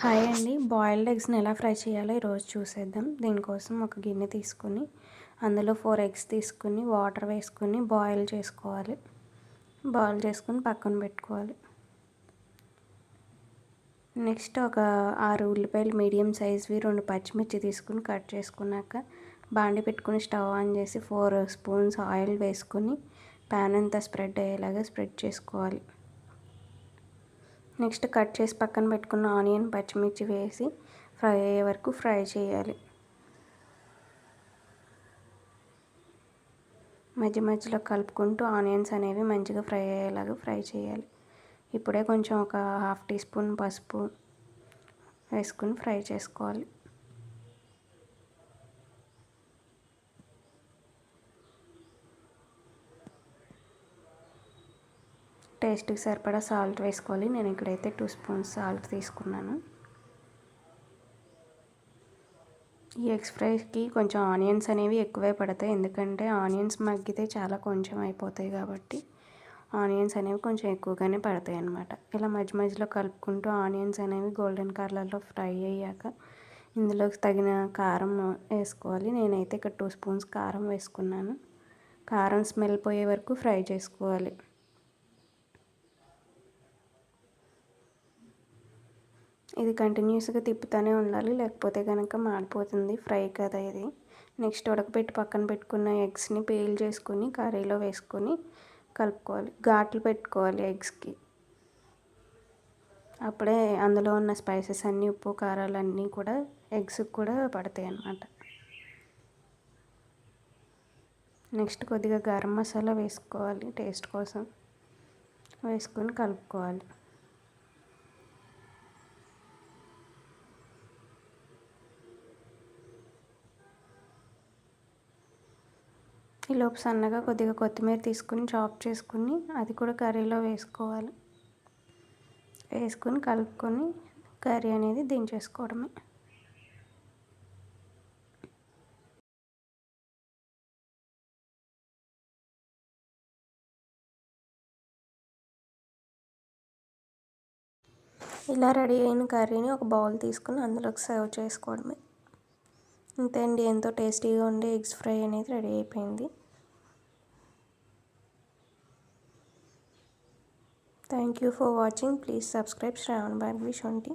Hi అండి. Boiled ఎగ్స్ని ఎలా ఫ్రై చేయాలో ఈరోజు చూసేద్దాం. దీనికోసం ఒక గిన్నె తీసుకుని అందులో ఫోర్ ఎగ్స్ తీసుకుని వాటర్ వేసుకుని బాయిల్ చేసుకోవాలి. బాయిల్ చేసుకుని పక్కన పెట్టుకోవాలి. నెక్స్ట్ ఒక ఆరు ఉల్లిపాయలు మీడియం సైజ్వి రెండు పచ్చిమిర్చి తీసుకుని కట్ చేసుకున్నాక బాండి పెట్టుకుని స్టవ్ ఆన్ చేసి ఫోర్ స్పూన్స్ ఆయిల్ వేసుకుని ప్యాన్ అంతా స్ప్రెడ్ అయ్యేలాగా స్ప్రెడ్ చేసుకోవాలి. నెక్స్ట్ కట్ చేసి పక్కన పెట్టుకున్న ఆనియన్ పచ్చిమిర్చి వేసి ఫ్రై అయ్యే వరకు ఫ్రై చేయాలి. మధ్య మధ్యలో కలుపుకుంటూ ఆనియన్స్ అనేవి మంచిగా ఫ్రై అయ్యేలాగా ఫ్రై చేయాలి. ఇప్పుడే కొంచెం ఒక హాఫ్ టీ స్పూన్ పసుపు వేసుకుని ఫ్రై చేసుకోవాలి. టేస్ట్కి సరిపడా సాల్ట్ వేసుకోవాలి. నేను ఇక్కడైతే టూ స్పూన్స్ సాల్ట్ తీసుకున్నాను. ఈ ఎగ్స్ ఫ్రైకి కొంచెం ఆనియన్స్ అనేవి ఎక్కువే పడతాయి. ఎందుకంటే ఆనియన్స్ మగ్గితే చాలా కొంచెం అయిపోతాయి కాబట్టి ఆనియన్స్ అనేవి కొంచెం ఎక్కువగానే పడతాయి అన్నమాట. ఇలా మధ్య మధ్యలో కలుపుకుంటూ ఆనియన్స్ అనేవి గోల్డెన్ కలర్లో ఫ్రై అయ్యాక ఇందులోకి తగిన కారం వేసుకోవాలి. నేనైతే ఇక్కడ టూ స్పూన్స్ కారం వేసుకున్నాను. కారం స్మెల్ పోయే వరకు ఫ్రై చేసుకోవాలి. ఇది కంటిన్యూస్గా తిప్పుతూనే ఉండాలి లేకపోతే కనుక మాడిపోతుంది ఫ్రై కదా ఇది. నెక్స్ట్ ఉడకబెట్టి పక్కన పెట్టుకున్న ఎగ్స్ని పేల్ చేసుకుని కర్రీలో వేసుకొని కలుపుకోవాలి. ఘాట్లు పెట్టుకోవాలి ఎగ్స్కి. అప్పుడే అందులో ఉన్న స్పైసెస్ అన్నీ ఉప్పు కారాలు అన్నీ కూడా ఎగ్స్కి కూడా పడతాయి అన్నమాట. నెక్స్ట్ కొద్దిగా గరం మసాలా వేసుకోవాలి టేస్ట్ కోసం. వేసుకొని కలుపుకోవాలి. ఈలోపు సన్నగా కొద్దిగా కొత్తిమీర తీసుకుని చాప్ చేసుకుని అది కూడా కర్రీలో వేసుకోవాలి. వేసుకొని కలుపుకొని కర్రీ అనేది దించేసుకోవడమే. ఇలా రెడీ అయిన కర్రీని ఒక బౌల్ తీసుకుని అందులోకి సర్వ్ చేసుకోవడమే. అంతే అండి. ఎంతో టేస్టీగా ఉండే ఎగ్స్ ఫ్రై అనేది రెడీ అయిపోయింది. Thank you for watching. Please subscribe. Shravan Bhargavi Shonti